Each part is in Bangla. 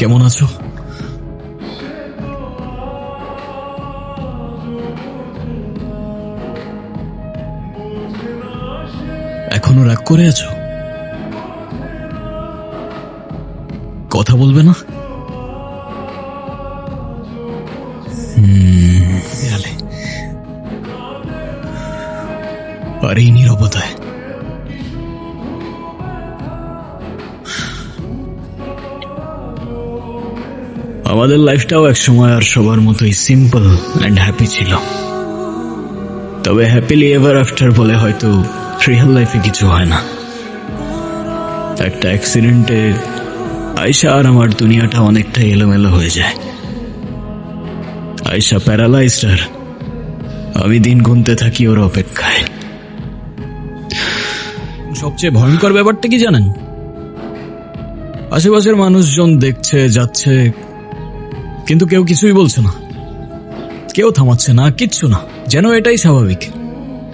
কেমন আছো? এখনও রাগ করে আছো? কথা বলবে না। আর এই নিরবতায়। আমাদের লাইফটাও এক সময় আর সবার মতোই সিম্পল অ্যান্ড হ্যাপি ছিল। তবে হ্যাপিলি এভার আফটার বলে হয়তো রিয়েল লাইফে কিছু হয় না। একটা অ্যাক্সিডেন্টে আয়সা আর আমার দুনিয়াটা অনেকটা এলোমেলো হয়ে যায়। আয়সা প্যারালাইজড আর আমি দিন গুনতে থাকি ওর অপেক্ষায়। সবচেয়ে ভয়ঙ্কর ব্যাপারটা কি জানেন? আশেপাশের মানুষজন দেখছে, যাচ্ছে কিন্তু কেউ কিছুই বলছে না। কেউ থামাচ্ছে না কিচ্ছু না। যেন এটাই স্বাভাবিক।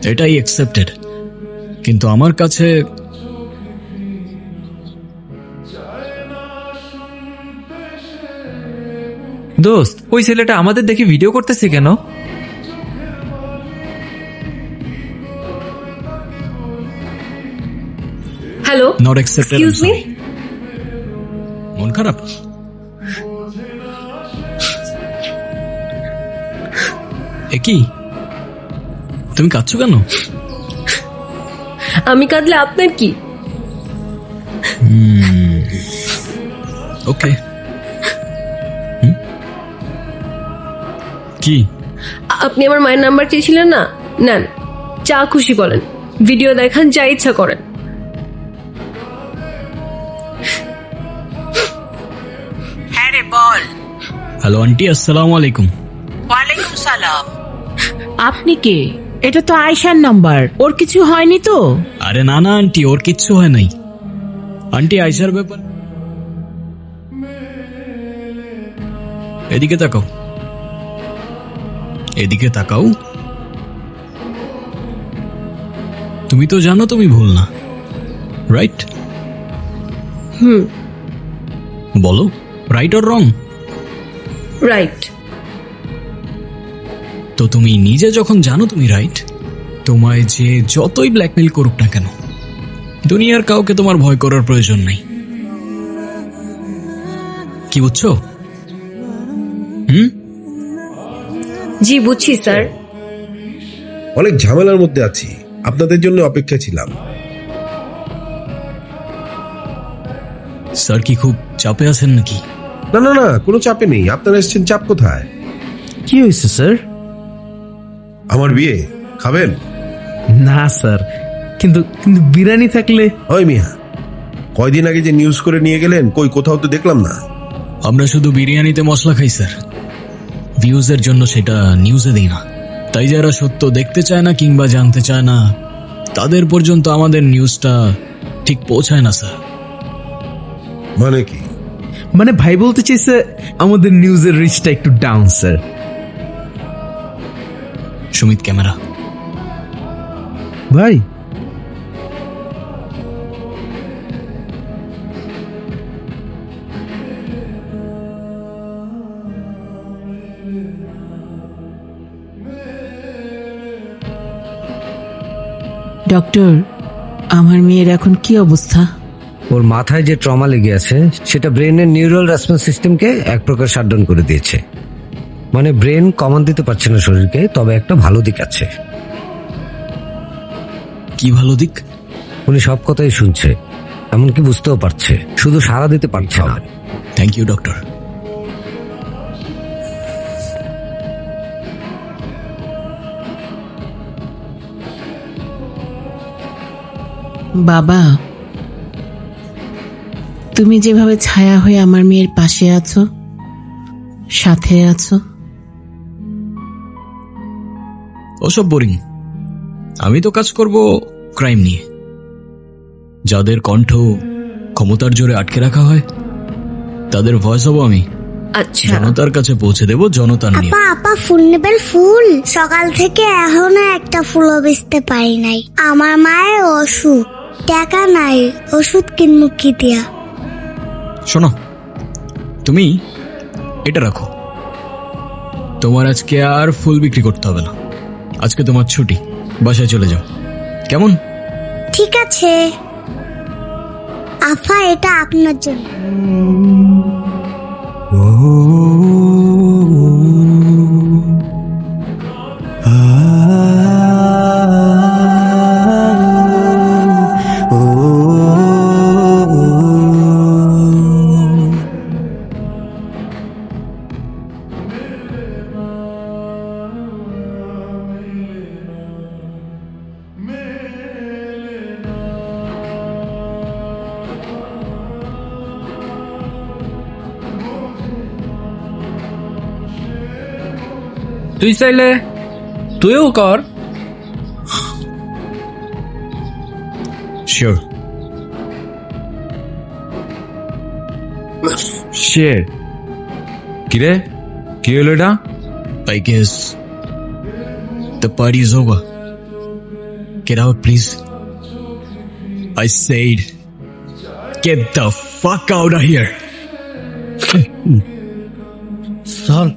এটাই অ্যাকসেপ্টেড কিন্তু আমার কাছে দোস্ত ওই ছেলেটা আমাদের দেখে ভিডিও করতেছে কেন? হ্যালো নট অ্যাকসেপ্টেড মন খারাপ? এ কি? তুমি কাঁদছো কেন? আমি কাঁদলে আপনার কি? ওকে। কি? আপনি আমার মায়ের নাম্বার চেয়েছিলেন না? নেন যা খুশি বলেন। ভিডিও দেখান যা ইচ্ছা করেন। হ্যাঁ রে বল। হ্যালো আন্টি আসসালামু আলাইকুম। ওয়ালাইকুম সালাম। আপনি কে? এটা তো আয়শার নাম্বার। ওর কিছু হয়নি তো? আরে না না আন্টি ওর কিচ্ছু হয় নাই। আন্টি আয়সার ব্যাপার? এদিকে তাকাও। এদিকে তাকাও। তুমি তো জানো তুমি ভুল না। রাইট হুম। বলো রাইট অর রং রাইট তো তুমি নিজে যখন জানো তুমি রাইট তোমায় যে যতই ব্ল্যাকমেল করুক না কেন দুনিয়ার কাউকে তোমার ভয় করার প্রয়োজন নাই। কি বুঝছ? হুম? জি বুঝছি স্যার। অনেক ঝামেলার মধ্যে আছি। আপনাদের জন্য অপেক্ষা ছিলাম। স্যার কি খুব চাপে আছেন নাকি? না না না কোনো চাপে নেই। আপনারা এসেছেন চাপ কোথায়? কি হয়েছে স্যার? আমার বিয়ে খাবেন? না স্যার। কিন্তু কিন্তু বিরিয়ানি থাকলে? ওই মিয়া কয়দিন আগে যে নিউজ করে নিয়ে গেলেন কই কোথাও তো দেখলাম না। আমরা শুধু বিরিয়ানিতে মশলা খাই স্যার। ভিউজের জন্য সেটা নিউজে দিই না। তাই যারা সত্য দেখতে চায় না কিংবা জানতে চায় না তাদের পর্যন্ত আমাদের নিউজটা ঠিক পৌঁছায় না স্যার। মানে কি? মানে ভাই বলতে চাইছে আমাদের নিউজের রিচটা একটু ডাউন স্যার। সুমিত ক্যামেরা। ভাই। ডক্টর আমার মেয়ের এখন কি অবস্থা? ওর মাথায় যে ট্রমা লেগে আছে সেটা ব্রেনের নিউরাল রেসপন্স সিস্টেমকে এক প্রকার শাটডাউন করে দিয়েছে। মানে ব্রেন কমান দিতে পারছে না শরীরকে তবে একটা ভালো দিক আছে। কি ভালো দিক? উনি সব কথাই শুনছে এমনকি বুঝতেও পারছে শুধু সাড়া দিতে পারছে না। থ্যাংক ইউ ডক্টর বাবা তুমি যেভাবে ছায়া হয়ে আমার মেয়ের পাশে আছো সাথে আছো ওসব বোরিং আমি তো কাজ করব ক্রাইম নিয়ে। যাদের কণ্ঠ ক্ষমতার জোরে আটকে রাখা হয় তাদের ভয়েস হব আমি। আচ্ছা। জনতার কাছে পৌঁছে দেব জনতার নিয়ে। আপা আপা ফুল নেবেন ফুল? সকাল থেকে এখনও একটা ফুলও বেচতে পারি নাই। আমার মায়ের অসুখ টাকা নাই ওষুধ কিনবো কি দিয়া? শোনো তুমি এটা রাখো। তোমার আজকে আর ফুল বিক্রি করতে হবে না। আজকে তোমার ছুটি। বাসায় চলে যাও। কেমন? ঠিক আছে। আফা এটা আপনার জন্য। তুই চাইলে তুইও কর শিওর সে কিরে কি হলো এটা I guess the party is over. Get out, please. I said, get the fuck out of here. চল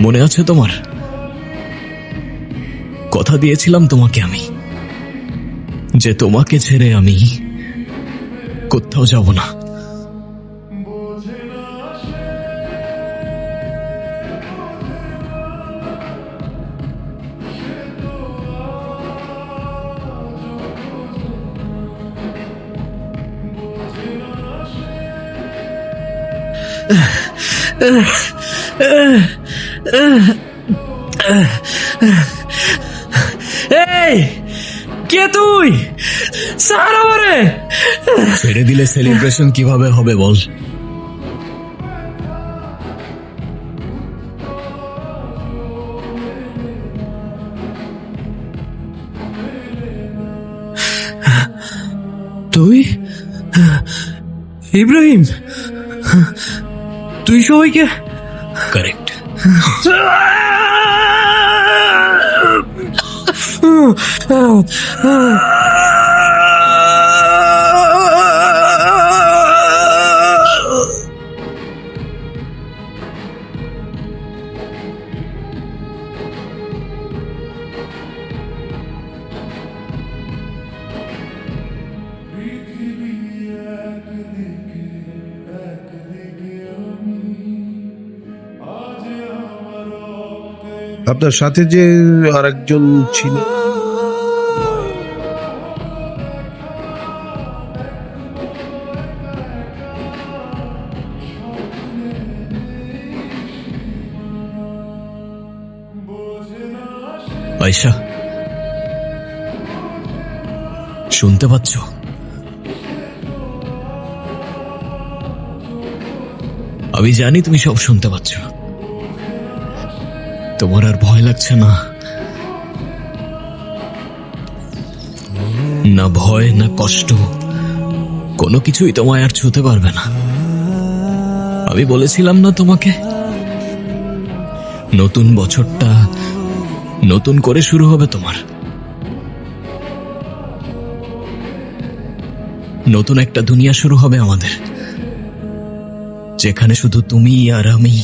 মনে আছে তোমার? কথা দিয়েছিলাম তোমাকে আমি। যে তোমাকে ছেড়ে আমি কোথাও যাব না। এই কে তুই? স্যার আমারে! ছেড়ে দিলে সেলিব্রেশন কীভাবে হবে বল? তুই? ইব্রাহিম? তুই সবাইকে কারেক্ট Oh, oh, oh. আপনার সাথে যে আরেকজন ছিল। আয়শা শুনতে পাচ্ছ? আমি জানি তুমি সব শুনতে পাচ্ছ। তোমার আর ভয় লাগছে না। না ভয়, না কষ্ট, কোনো কিছুই তোমায় আর ছুতে পারবে না। আমি বলেছিলাম না তোমাকে, নতুন বছরটা নতুন করে শুরু হবে তোমার। নতুন একটা দুনিয়া শুরু হবে আমাদের, যেখানে শুধু তুমি আর আমি